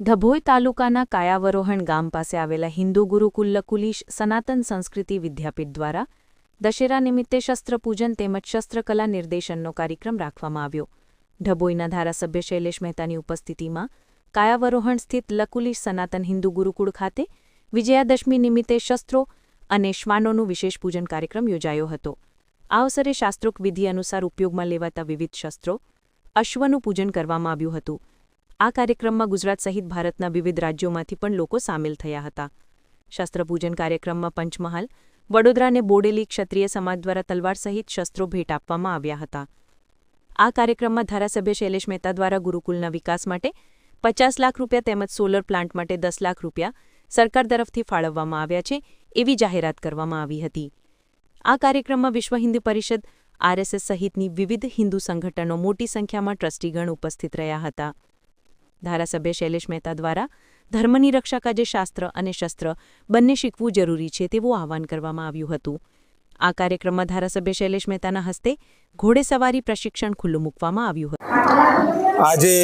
ધભોઈ તાલુકાના કાયાવરોહણ ગામ પાસે આવેલા હિન્દુ ગુરુકુલ લકુલીશ સનાતન સંસ્કૃતિ વિદ્યાપીઠ દ્વારા દશેરા નિમિત્તે શસ્ત્રપૂજન તેમજ શસ્ત્રકલા નિર્દેશનનો કાર્યક્રમ રાખવામાં આવ્યો. ઢભોઈના ધારાસભ્ય શૈલેષ મહેતાની ઉપસ્થિતિમાં કાયાવરોહણ સ્થિત લકુલીશ સનાતન હિન્દુ ગુરુકુળ ખાતે વિજયાદશમી નિમિત્તે શસ્ત્રો અને શ્વાનોનું વિશેષ પૂજન કાર્યક્રમ યોજાયો હતો. આ અવસરે શાસ્ત્રોક્ત વિધિ અનુસાર ઉપયોગમાં લેવાતા વિવિધ શસ્ત્રો અશ્વનું પૂજન કરવામાં આવ્યું હતું. આ કાર્યક્રમમાં ગુજરાત સહિત ભારતના વિવિધ રાજ્યોમાંથી પણ લોકો સામેલ થયા હતા. શસ્ત્રપૂજન કાર્યક્રમમાં પંચમહાલ, વડોદરાને બોડેલી ક્ષત્રિય સમાજ દ્વારા તલવાર સહિત શસ્ત્રો ભેટ આપવામાં આવ્યા હતા. આ કાર્યક્રમમાં ધારાસભ્ય શૈલેષ મહેતા દ્વારા ગુરુકુલના વિકાસ માટે પચાસ લાખ રૂપિયા તેમજ સોલર પ્લાન્ટ માટે દસ લાખ રૂપિયા સરકાર તરફથી ફાળવવામાં આવ્યા છે એવી જાહેરાત કરવામાં આવી હતી. આ કાર્યક્રમમાં વિશ્વ હિન્દુ પરિષદ, આરએસએસ સહિતની વિવિધ હિન્દુ સંગઠનો મોટી સંખ્યામાં ટ્રસ્ટીગણ ઉપસ્થિત રહ્યા હતા. ધારાસભ્ય શૈલેષ મહેતા દ્વારા ધર્મની રક્ષા કાજે શાસ્ત્ર અને શસ્ત્ર બંને શીખવું જરૂરી છે તેવું આહવાન કરવામાં આવ્યું હતું. આ કાર્યક્રમમાં ધારાસભ્ય શૈલેષ મહેતાના હસ્તે ઘોડેસવારી પ્રશિક્ષણ ખુલ્લું મૂકવામાં આવ્યું હતું. આજે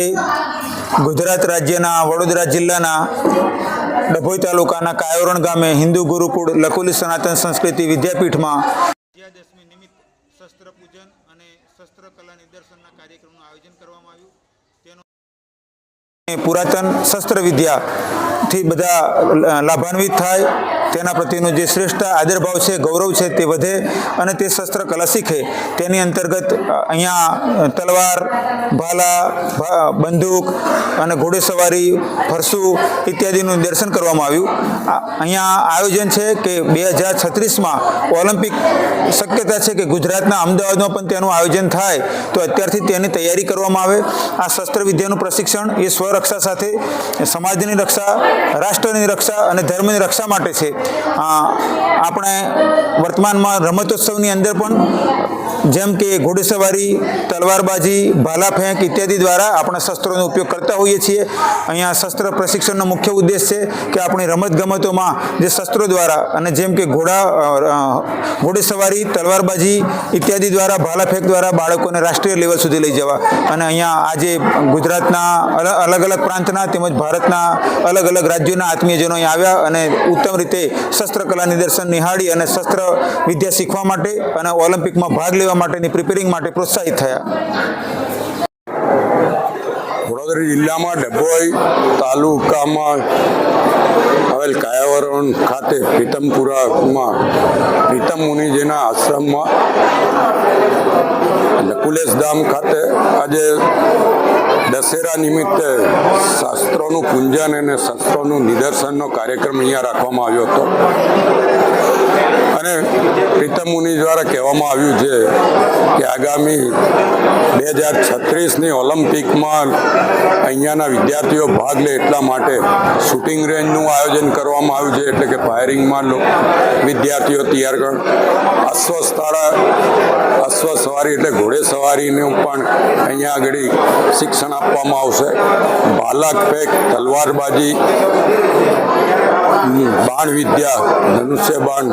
ગુજરાત રાજ્યના વડોદરા જિલ્લાના ડભોઈ તાલુકાના કાયોરણ ગામે હિન્દુ ગુરુકુળ લકુલી સનાતન સંસ્કૃતિ વિદ્યાપીઠમાં વિજયાદશમી નિમિત્ત શસ્ત્ર પૂજન અને શસ્ત્રકલા નિદર્શનના કાર્યક્રમનું આયોજન કરવામાં આવ્યું. પુરાતન શસ્ત્ર વિદ્યાથી બધા લાભાન્વિત થાય. તેના પ્રત્યેનો જે શ્રેષ્ઠ આદરભાવ છે, ગૌરવ છે તે વધે અને તે શસ્ત્ર કલા શીખે. તેની અંતર્ગત અહીંયા તલવાર, ભાલા બંદૂક અને ઘોડેસવારી, ફરસુ ઇત્યાદિનું દર્શન કરવામાં આવ્યું. અહીંયા આયોજન છે કે બે હજાર છત્રીસમાં ઓલિમ્પિક શક્યતા છે કે ગુજરાતના અમદાવાદમાં પણ તેનું આયોજન થાય તો અત્યારથી તેની તૈયારી કરવામાં આવે. આ શસ્ત્ર વિદ્યાનું પ્રશિક્ષણ એ સ્વરક્ષા સાથે સમાજની રક્ષા, રાષ્ટ્રની રક્ષા અને ધર્મની રક્ષા માટે છે. આપણે વર્તમાનમાં રમતોત્સવની અંદર પણ જેમ કે ઘોડેસવારી, તલવારબાજી ભાલા ફેંક ઇત્યાદિ દ્વારા આપણે શસ્ત્રોનો ઉપયોગ કરતા હોઈએ છીએ. અહીંયા શસ્ત્ર પ્રશિક્ષણનો મુખ્ય ઉદ્દેશ છે કે આપણી રમતગમતોમાં જે શસ્ત્રો દ્વારા અને જેમ કે ઘોડા ઘોડેસવારી, તલવારબાજી ઇત્યાદિ દ્વારા ભાલા ફેંક દ્વારા બાળકોને રાષ્ટ્રીય લેવલ સુધી લઈ જવા. અને અહીંયા આજે ગુજરાતના અલગ અલગ પ્રાંતના તેમજ ભારતના અલગ અલગ રાજ્યોના આત્મીયજનો અહીંયા આવ્યા અને ઉત્તમ રીતે શસ્ત્રકલા નિદર્શન નિહાળી અને શસ્ત્ર વિદ્યા શીખવા માટે અને ઓલિમ્પિકમાં ભાગ લેવા માટેની પ્રિપેરિંગ માટે પ્રોત્સાહિત થયા. વડોદરા જિલ્લામાં ડભોઈ તાલુકામાં આવેલ કાયાવરણ ખાતે પ્રીતમપુરામાં પ્રીતમ મુનિજીના આશ્રમમાં નકુલેશ ધામ ખાતે આજે દશેરા નિમિત્તે શાસ્ત્રોનું પૂંજન અને શાસ્ત્રોનું નિદર્શનનો કાર્યક્રમ અહીંયા રાખવામાં આવ્યો હતો. અને પ્રીતમ મુનિ દ્વારા કહેવામાં આવ્યું છે કે આગામી બે હજાર છત્રીસની ઓલિમ્પિકમાં અહીંયાના વિદ્યાર્થીઓ ભાગ લે એટલા માટે શૂટિંગ રેન્જનું આયોજન કરવામાં આવ્યું છે એટલે કે ફાયરિંગમાં વિદ્યાર્થીઓ તૈયાર કર અશ્વસ્થાળા અશ્વ સવારી એટલે ઘોડે સવારીનું પણ અહીંયા આગળ શિક્ષણ આપવામાં આવશે. બાલક પેક, તલવારબાજી બાણ વિદ્યા ધનુષ્ય બાણ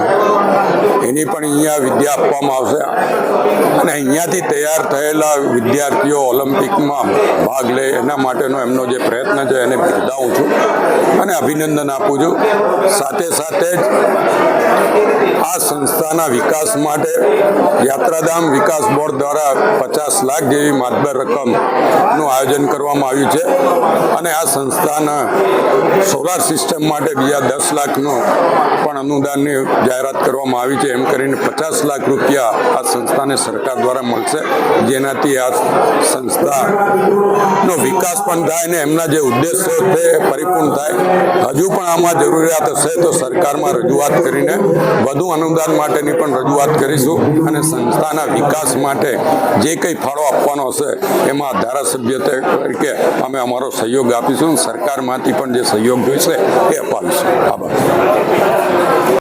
એની પણ અહીંયા વિદ્યા આપવામાં આવશે. અને અહીંયાથી તૈયાર થયેલા વિદ્યાર્થીઓ ઓલિમ્પિકમાં ભાગ લે, એના માટેનો એમનો જે પ્રયત્ન છે એને બિરદાવું છું અને અભિનંદન આપું છું. સાથે સાથે જ આ સંસ્થાના વિકાસ માટે યાત્રાધામ વિકાસ બોર્ડ દ્વારા પચાસ લાખ જેવી માતબર રકમનું આયોજન કરવામાં આવ્યું છે. અને આ સંસ્થાના સોલાર સિસ્ટમ માટે બીજા દસ લાખનો પણ અનુદાનની જાહેરાત કરવામાં આવી છે. એમ કરીને પચાસ લાખ રૂપિયા આ સંસ્થાને સરકાર દ્વારા મળશે. જેનાથી આ સંસ્થાનો વિકાસ પણ થાય અને એમના જે ઉદ્દેશો છે એ પરિપૂર્ણ થાય. હજુ પણ આમાં જરૂરિયાત હશે તો સરકારમાં રજૂઆત કરીને વધુ અનુદાન માટેની પણ રજૂઆત કરીશું અને સંસ્થાના વિકાસ માટે જે કંઈ ફાળો આપવાનો હશે એમાં ધારાસભ્ય તરીકે અમે અમારો સહયોગ આપીશું સરકારમાંથી પણ જે સહયોગ જોઈશે, એ અપાવીશું આભાર.